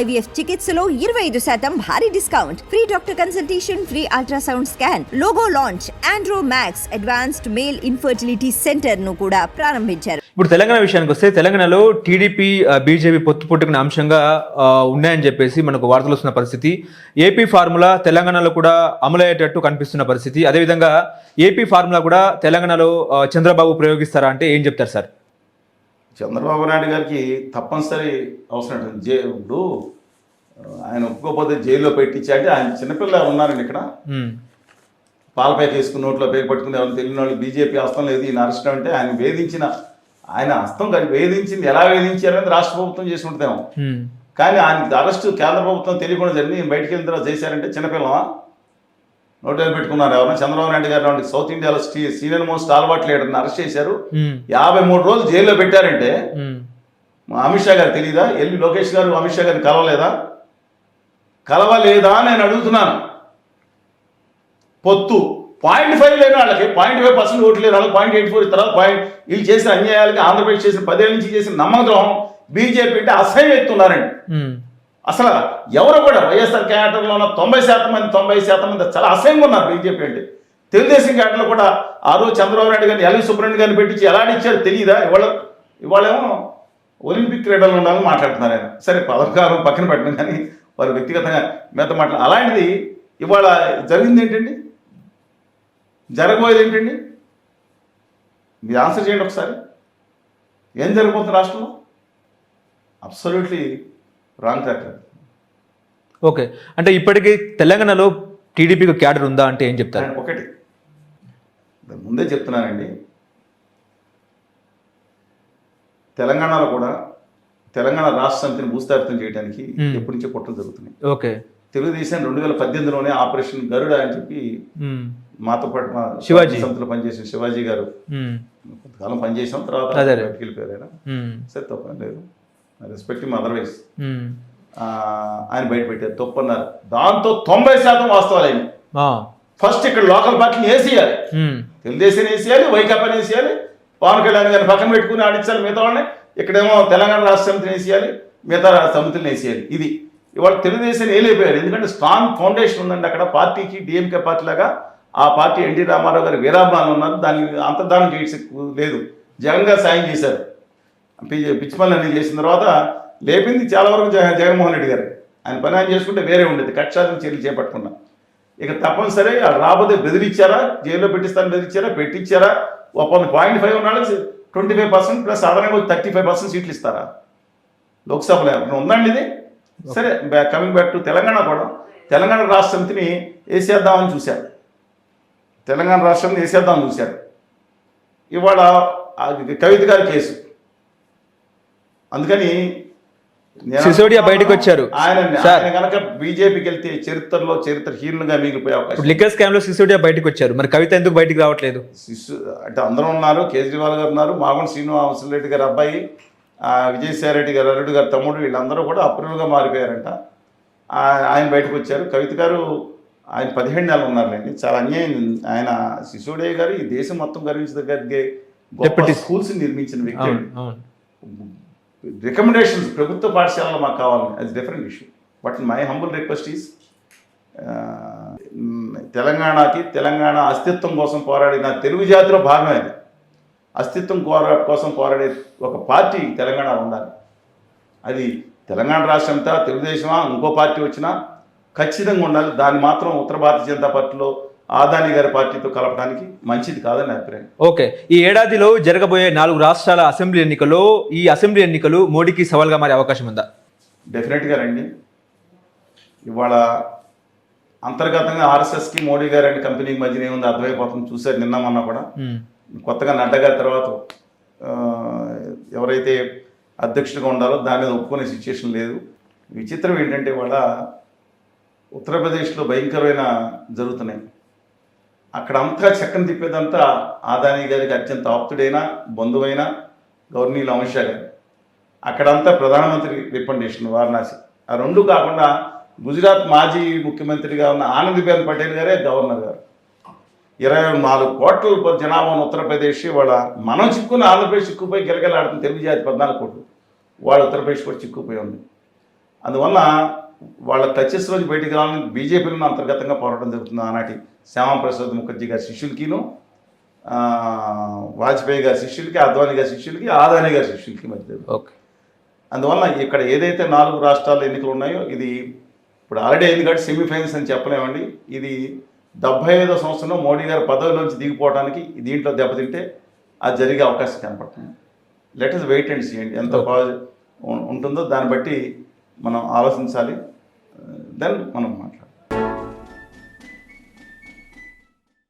IVF చికిత్సలో ఇరవై ఐదు శాతం భారీ discount. Free doctor consultation free ultrasound scan logo launch Andromax advanced male infertility సెంటర్ను కూడా ప్రారంభించారు. ఇప్పుడు తెలంగాణ విషయానికి వస్తే తెలంగాణలో టీడీపీ బీజేపీ పొత్తు పుట్టుకున్న అంశంగా ఉన్నాయని చెప్పేసి మనకు వార్తలు వస్తున్న పరిస్థితి. ఏపీ ఫార్ములా తెలంగాణలో కూడా అమలయ్యేటట్టు కనిపిస్తున్న పరిస్థితి. అదేవిధంగా ఏపీ ఫార్ములా కూడా తెలంగాణలో చంద్రబాబు ప్రయోగిస్తారా అంటే ఏం చెప్తారు సార్? చంద్రబాబు నాయుడు గారికి తప్పనిసరి అవసరం. జే ఇప్పుడు ఆయన ఒప్పుకోకపోతే జైల్లో పెట్టించి అంటే ఆయన చిన్నపిల్ల ఉన్నారండి ఇక్కడ. పాలపై వేసుకుని నోట్లో పేరు పట్టుకుని ఎవరు తెలియని వాళ్ళు బీజేపీ హస్తం లేదు ఈయన అరెస్ట్ అంటే ఆయన వేధించిన ఆయన హస్తం కానీ వేధించింది ఎలా వేధించారనేది రాష్ట్ర ప్రభుత్వం చేసి ఉంటుందేమో. కానీ ఆయన అరెస్టు కేంద్ర ప్రభుత్వం తెలియకుండా జరిగింది బయటికి వెళ్ళిన తర్వాత చేశారంటే చిన్నపిల్లమా? నోట్లో పెట్టుకున్నారు ఎవరైనా చంద్రబాబు నాయుడు గారు లాంటి సౌత్ ఇండియాలో సీనియర్ మోస్ట్ ఆల్వాట్ లీడర్ని అరెస్ట్ చేశారు. యాభై మూడు రోజులు జైల్లో పెట్టారంటే అమిత్ షా గారు తెలీదా? వెళ్ళి లోకేష్ గారు అమిత్ షా గారిని కలవలేదా? కలవలేదా నేను అడుగుతున్నాను. పొత్తు. పాయింట్ ఫైవ్ లేని వాళ్ళకి పాయింట్ ఫైవ్ పర్సెంట్ ఓట్లు లేని వాళ్ళకి పాయింట్ ఎయిట్ ఫోర్ తర్వాత పాయింట్ వీళ్ళు చేసిన అన్యాయాలకి ఆంధ్రప్రదేశ్ చేసిన పదేళ్ళ నుంచి చేసిన నమ్మకం బీజేపీ అంటే అసహ్యం ఎత్తున్నారండి. అసలు ఎవరు కూడా వైఎస్ఆర్ క్యాడర్లో ఉన్న తొంభై శాతం మంది తొంభై శాతం మంది చాలా అసహ్యంగా ఉన్నారు బీజేపీ అంటే. తెలుగుదేశం క్యాడర్లో కూడా ఆ రోజు చంద్రబాబు నాయుడు గారిని ఎల్వి సుబ్రహ్మణ్యం గారిని పెట్టించి ఎలా ఇచ్చారు తెలియదా ఇవాళ ఇవాళేమో ఒలింపిక్ క్రీడలు ఉండాలని మాట్లాడుతున్నారు ఆయన. సరే పదకారం పక్కన పెట్టడం కానీ వారు వ్యక్తిగతంగా మిగతా మాట్లా అలాంటిది ఇవాళ జరిగింది ఏంటండి? జరగబోయేది ఏంటండి? మీరు ఆన్సర్ చేయండి ఒకసారి. ఏం జరగబోతుంది రాష్ట్రంలో? Absolutely wrong track okay. అంటే ఇప్పటికీ తెలంగాణలో టీడీపీకి క్యాడర్ ఉందా అంటే ఏం చెప్తారు? ఒకటి. ముందే చెప్తున్నానండి. తెలంగాణలో కూడా తెలంగాణ రాష్ట్ర సమితిని భూస్థాపితం చేయడానికి. ఎప్పటి నుంచో కుట్రలు జరుగుతున్నాయి. ఓకే. తెలుగుదేశం రెండు వేల పద్దెనిమిదిలోనే ఆపరేషన్ గరుడ అని చెప్పి మాతో పాటు మా శివాజీ. సమితిలో పనిచేసిన శివాజీ గారు. కొంతకాలం పనిచేసాం తర్వాత వెళ్ళిపోయారు సరే తప్ప లేదు రెస్పెక్ట్ అదర్వైజ్ ఉమ్, ఆయన బయట పెట్టారు తప్పు అన్నారు. దాంతో తొంభై శాతం వాస్తవాలు ఫస్ట్ ఇక్కడ లోకల్ పార్టీని వేసేయాలి ఉమ్, తెలుగుదేశం వేసేయాలి వైకాపాని వేసేయాలి పవన్ కళ్యాణ్ గారిని పక్కన పెట్టుకుని ఆడించాలి మిగతా వాళ్ళని. ఇక్కడేమో తెలంగాణ రాష్ట్ర సమితిని వేసేయాలి మిగతా రాష్ట్ర సమితిని వేసేయాలి ఇది. ఇవాళ తెలుగుదేశం వేయలేకపోయారు ఎందుకంటే స్ట్రాంగ్ ఫౌండేషన్ ఉందండి అక్కడ. పార్టీకి డిఎంకే పార్టీ లాగా ఆ పార్టీ ఎన్టీ రామారావు గారి వీరాభిమానులు ఉన్నారు. దాన్ని అంతర్ధానం చేసే లేదు. జగన్ గారు సాయం చేశారు. పిచ్చి పనులు అన్ని చేసిన తర్వాత లేపింది చాలా వరకు జగ- జగన్మోహన్ రెడ్డి గారు. ఆయన పని ఆయన చేసుకుంటే వేరే ఉండేది. కక్షాలను చర్యలు చేపట్టుకున్నా. ఇక తప్పనిసరి రాబోతే బెదిరించారా? జైల్లో పెట్టిస్తాను బెదిరించారా? పెట్టించారా? ఒక పాయింట్ ఫైవ్ ఉన్నాడు ట్వంటీ ఫైవ్ పర్సెంట్ ప్లస్ సాధారణంగా థర్టీ ఫైవ్ పర్సెంట్ సీట్లు ఇస్తారా? లోక్సభలో ఉందండి ఇది? సరే కమింగ్ బ్యాక్ టు తెలంగాణ కూడా తెలంగాణ రాష్ట్ర సమితిని వేసేద్దామని చూశారు. తెలంగాణ రాష్ట్రం వేసేద్దామని చూశారు. ఇవాళ కవిత గారి కేసు. అందుకని సిసోడియా బయటకు వచ్చారు. ఆయన కనుక బీజేపీకి వెళ్తే చరిత్రలో చరిత్రహీనులుగా మిగిలిపోయే అవకాశం లిక్కర్ స్కామ్లో సిసోడియా బయటకు వచ్చారు మరి కవిత ఎందుకు బయటకు రావట్లేదు? శిశు అంటే అందరూ ఉన్నారు కేజ్రీవాల్ గారు ఉన్నారు మాగన్ శ్రీనివాసరెడ్డి గారి అబ్బాయి ఆ, విజయసాయి రెడ్డి గారు అల్లుడు గారు తమ్ముడు వీళ్ళందరూ కూడా అప్రూవ్గా మారిపోయారంట. ఆయన బయటకు వచ్చారు కవిత గారు ఆయన పదిహేడు నెలలు ఉన్నారులేండి. చాలా అన్యాయం. ఆయన శిశుడయ్య గారు ఈ దేశం మొత్తం గర్వించదగ్గ స్కూల్స్ నిర్మించిన వ్యక్తి. రికమెండేషన్స్ ప్రభుత్వ పాఠశాలలో మాకు కావాలని అది different issue but my humble request is తెలంగాణకి తెలంగాణ అస్తిత్వం కోసం పోరాడిన తెలుగు జాతిలో భాగమే అది. అస్తిత్వం కోరా కోసం పోరాడే ఒక పార్టీ తెలంగాణ ఉండాలి. అది తెలంగాణ రాష్ట్రం అంతా తెలుగుదేశమా ఇంకో పార్టీ వచ్చినా ఖచ్చితంగా ఉండాలి. దాన్ని మాత్రం ఉత్తర భారతీయ జనతా పార్టీలో ఆదాని గారి పార్టీతో కలపడానికి మంచిది కాదని అభిప్రాయం. ఓకే. ఈ ఏడాదిలో జరగబోయే నాలుగు రాష్ట్రాల అసెంబ్లీ ఎన్నికల్లో ఈ అసెంబ్లీ ఎన్నికలు మోడీకి సవాల్గా మారే అవకాశం ఉందా? డెఫినెట్గా రండి. ఇవాళ అంతర్గతంగా ఆర్ఎస్ఎస్కి మోడీ గారు అండ్ కంపెనీకి మధ్యన ఏముంది అర్థమైపోతుంది. చూసారు నిన్న మొన్న కూడా. కొత్తగా నడ్డా గారి తర్వాత ఎవరైతే అధ్యక్షుడిగా ఉండాలో దాని మీద ఒప్పుకునే సిచ్యుయేషన్ లేదు. విచిత్రం ఏంటంటే ఇవాళ ఉత్తరప్రదేశ్లో భయంకరమైన జరుగుతున్నాయి. అక్కడ అంతా చక్కని తిప్పేదంతా ఆదాని గారికి అత్యంత ఆప్తుడైన బంధువైన గవర్నీలు అమిత్ షా గారు. అక్కడంతా ప్రధానమంత్రి రికమెండేషన్ వారణాసి. ఆ రెండు కాకుండా గుజరాత్ మాజీ ముఖ్యమంత్రిగా ఉన్న ఆనందీబెన్ పటేల్ గారే గవర్నర్ గారు. ఇరవై నాలుగు కోట్ల జనాభా ఉన్న ఉత్తరప్రదేశ్ వాళ్ళ మనం చిక్కున్న ఆంధ్రప్రదేశ్ చిక్కుపోయి గిలగిలాడుతుంది తెలుగు జాతి పద్నాలుగు కోట్లు. వాళ్ళు ఉత్తరప్రదేశ్ కూడా చిక్కుపోయి ఉంది. అందువల్ల వాళ్ళ టచెస్ రోజు బయటికి రావాలని బీజేపీలో అంతర్గతంగా పోరాటం జరుగుతుంది. ఆనాటి శ్యామాప్రసాద్ ముఖర్జీ గారి శిష్యులకిను వాజ్పేయి గారి శిష్యులకి అద్వానీ గారి శిష్యులకి ఆదాని గారి శిష్యులకి మధ్య. ఓకే. అందువల్ల ఇక్కడ ఏదైతే నాలుగు రాష్ట్రాల ఎన్నికలు ఉన్నాయో ఇది ఇప్పుడు ఆల్రెడీ అయింది కాబట్టి సెమీఫైనల్స్ అని చెప్పలేమండి. ఇది డెబ్బై ఐదో సంవత్సరంలో మోడీ గారు పదవిలోంచి దిగిపోవడానికి దీంట్లో దెబ్బతింటే అది జరిగే అవకాశం కనపడుతుంది. Let us wait and see ఎంత బాగా ఉంటుందో దాన్ని బట్టి మనం ఆలోచించాలి దెన్ మనం మాట్లాడాలి.